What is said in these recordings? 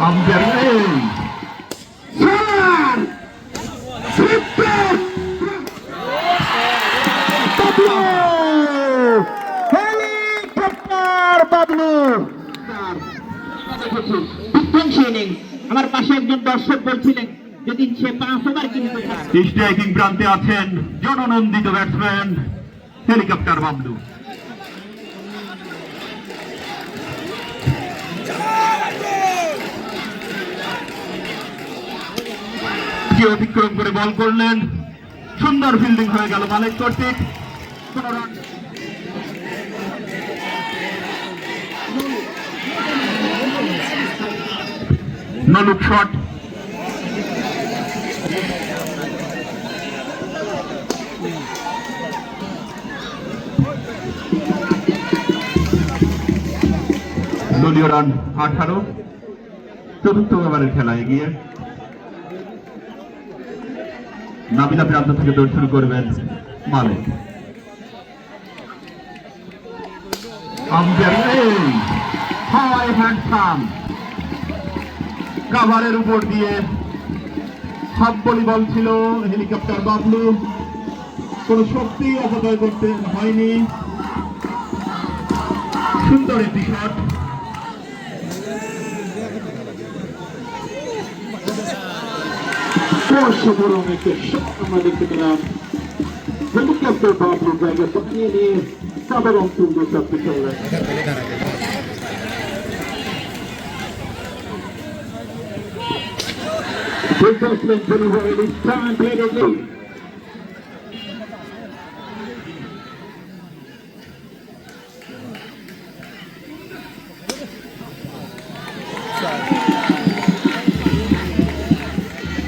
Umpire আমার পাশে একজন দর্শক বলছিলেন যদি সে পাঁচ ওভার কিনতে চায় স্ট্রাইকিং প্রান্তে আছেন জননন্দিত ব্যাটসম্যান হেলিকপ্টার বাবলু যে অতিক্রম করে বল করলেন। সুন্দর ফিল্ডিং হয়ে গেল মালিক কর্তৃক। শট দলীয় রান আঠারো। চতুর্থ ওভারের খেলা এগিয়ে। নাবিলা প্রান্ত থেকে দৌড় শুরু করবেন মালিক। কাভারের উপর দিয়ে হাফ বলি বল ছিল, হেলিকপ্টার বাবলু কোন শক্তি অপচয় করতে হয়নি। সুন্দর একটি শট শট আমরা দেখতে পেলাম হেলিকপ্টার বাবলু জায়গা বানিয়ে নিয়ে সাধারণ সুন্দর চাপতে চললেন Adjustment delivery this time played again.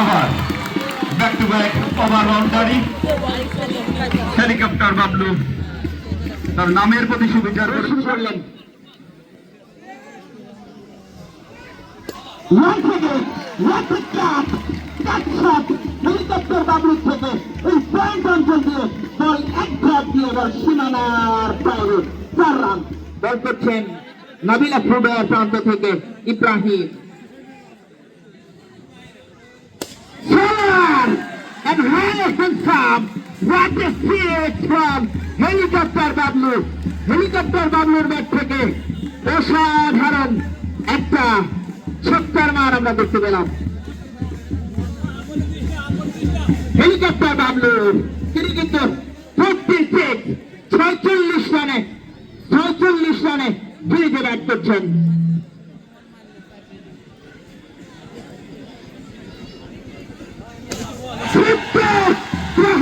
আবার back to back over boundary helicopter Bablu. তার নামের প্রতি সুবিচার করে। করলেন। Once again, what a shot! That shot, helicopter বাবলুর থেকে এই পয়েন্ট অঞ্চল দিয়ে বল এক ঘর দিয়ে এবার সীমানার বাইরে। চার রান বল করছেন নাবিলা ফুডার প্রান্ত থেকে Ibrahim. And Harrison Sam. What a hit from helicopter Bablu helicopter বাবলুর bat থেকে অসাধারণ একটা ছক্কার মার আমরা দেখতে পেলাম। হেলিকপ্টার বাবলু তিনি কিন্তু ফোর্টি সিক্স ছয়চল্লিশ রানে ছয়চল্লিশ রানে ফিরিতে ব্যাট করছেন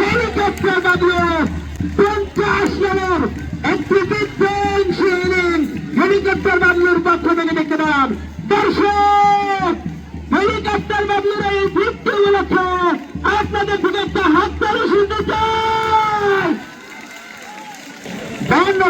হেলিকপ্টার বাবলু পঞ্চাশ রানের একটি বিধ্বংসী ইনিংস হেলিকপ্টার বাবলুর পক্ষ থেকে দেখতে পেলাম। দর্শক, হেলিকপ্টার বাবলুর এই বৃত্তি উপলক্ষে আপনাদের থেকে একটা হাত তালু শুনতে চাই। বাউন্ন